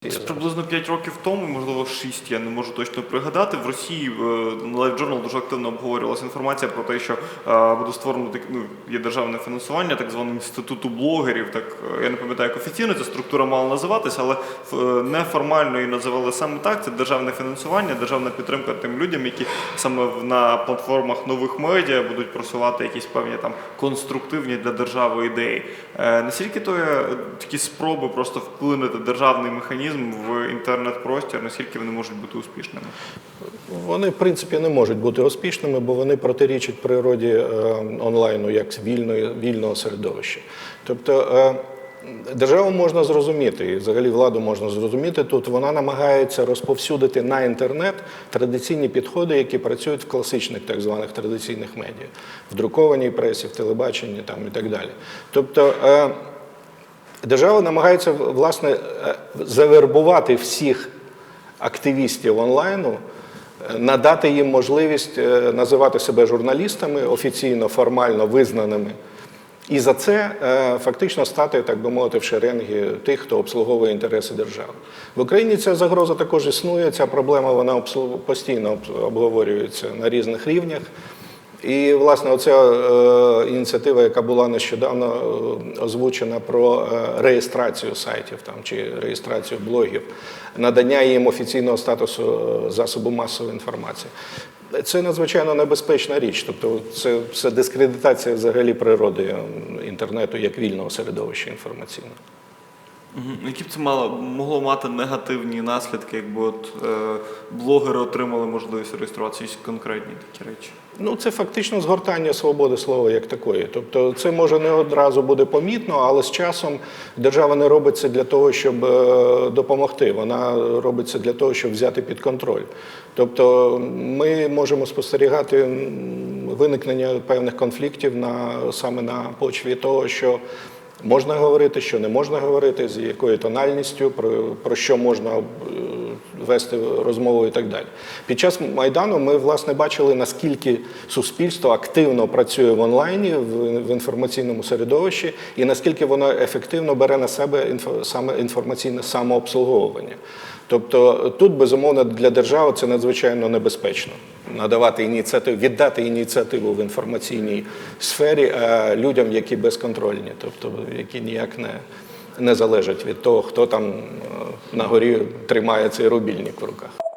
приблизно 5 років тому, можливо 6, я не можу точно пригадати. В Росії е, на Live Journal дуже активно обговорювалася інформація про те, що е, буде створено ну, є державне фінансування, так званого інституту блогерів. Так е, я не пам'ятаю, як офіційно ця структура мала називатися, але е, неформально її називали саме так. Це державне фінансування, державна підтримка тим людям, які саме на платформах нових медіа будуть просувати якісь певні там конструктивні для держави ідеї. Е, Наскільки то є е, такі спроби просто вплинути державний механізм в інтернет-простір, наскільки вони можуть бути успішними? Вони, в принципі, не можуть бути успішними, бо вони протирічать природі е, онлайну як вільної, вільного середовища. Тобто е, державу можна зрозуміти, і взагалі владу можна зрозуміти тут. Вона намагається розповсюдити на інтернет традиційні підходи, які працюють в класичних так званих традиційних медіа, в друкованій пресі, в телебаченні там, і так далі. Тобто, е, Держава намагається власне е, завербувати всіх активістів онлайну, е, надати їм можливість е, називати себе журналістами офіційно, формально визнаними. І за це фактично стати, так би мовити, в шеренгі тих, хто обслуговує інтереси держави. В Україні ця загроза також існує. Ця проблема вона постійно обговорюється на різних рівнях. І, власне, оця е, ініціатива, яка була нещодавно е, озвучена про е, реєстрацію сайтів там, чи реєстрацію блогів, надання їм офіційного статусу засобу масової інформації. Це надзвичайно небезпечна річ. Тобто, це все дискредитація взагалі природи інтернету як вільного середовища інформаційного. Мгм. Які б це мало могло мати негативні наслідки, якби от е, блогери отримали можливість реєструватися конкретні такі речі? Ну, це фактично згортання свободи слова як такої. Тобто, це може не одразу буде помітно, але з часом держава не робить це для того, щоб е, допомогти. Вона робить це для того, щоб взяти під контроль. Тобто, ми можемо спостерігати виникнення певних конфліктів на саме на почві того, що. Можна говорити, що не можна говорити, з якою тональністю, про, про що можна е, вести розмову і так далі. Під час Майдану ми власне бачили, наскільки суспільство активно працює в онлайні, в, інформаційному середовищі, і наскільки воно ефективно бере на себе саме інформаційне самообслуговування. Тобто тут, безумовно, для держави це надзвичайно небезпечно надавати ініціативу, віддати ініціативу в інформаційній сфері е, людям, які безконтрольні, тобто які ніяк не, не залежать від того, хто там на горі тримає цей рубільник в руках.